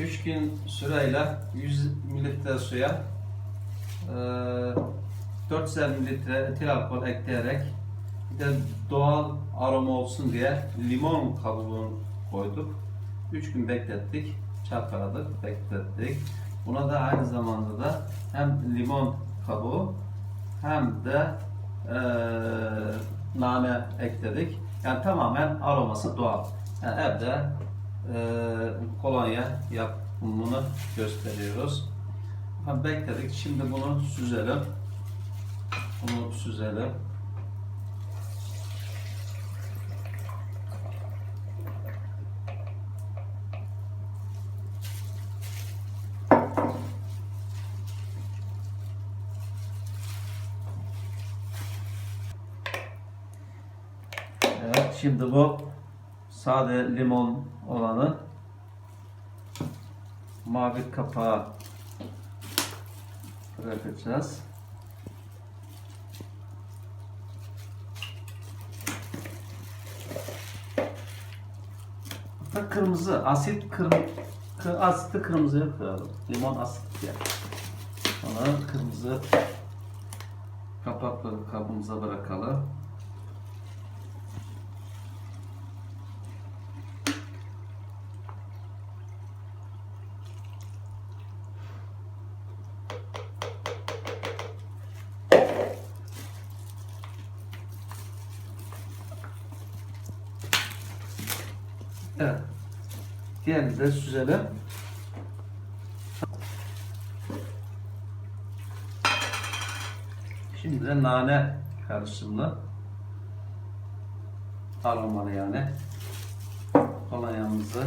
3 gün süreyle 100 mililitre suya e, 400 mililitre etil alkol ekleyerek bir de doğal aroma olsun diye limon kabuğunu koyduk. 3 gün beklettik, çakaladık, beklettik. Buna da aynı zamanda da hem limon kabuğu hem de e, nane ekledik. Yani tamamen aroması doğal. Yani evde e, kolonya yapımını gösteriyoruz. Bekledik. Şimdi bunu süzelim. Bunu süzelim. Evet, şimdi bu sade limon olanı mavi kapağı bırakacağız. Hatta kırmızı asit kırm kı- asiti kırmızıya koyalım. Limon asit ya. Onu kırmızı kapaklı kabımıza bırakalım. Evet. Diğerini de süzelim. Şimdi de nane karışımlı aromalı yani kolonyamızı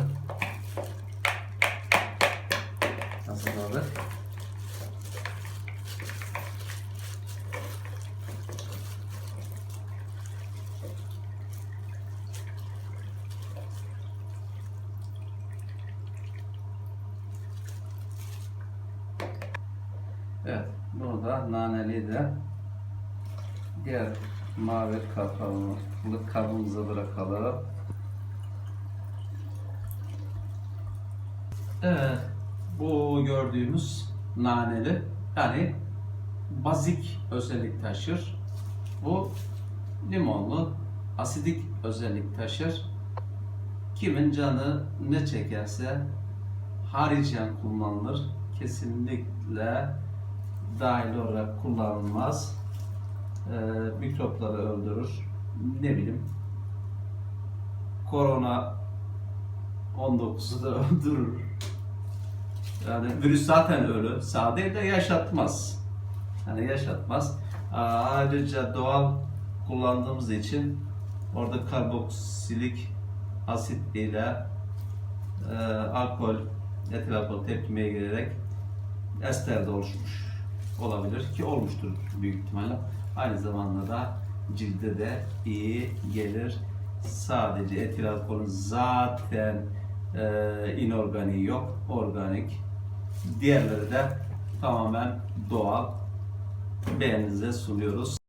hazırladık. Evet, bunu da naneli de diğer mavi kapağımı kabımıza bırakalım. Evet, bu gördüğümüz naneli yani bazik özellik taşır. Bu limonlu asidik özellik taşır. Kimin canı ne çekerse haricen kullanılır. Kesinlikle dahil olarak kullanılmaz. Ee, mikropları öldürür. Ne bileyim korona 19'u da öldürür. Yani virüs zaten ölü. Sade de yaşatmaz. Yani yaşatmaz. Ayrıca doğal kullandığımız için orada karboksilik asit ile e, alkol, etil alkol tepkimeye girerek ester de oluşmuş olabilir ki olmuştur büyük ihtimalle. Aynı zamanda da cilde de iyi gelir. Sadece etil alkolün zaten e, inorganiği yok, organik. Diğerleri de tamamen doğal. Beğeninize sunuyoruz.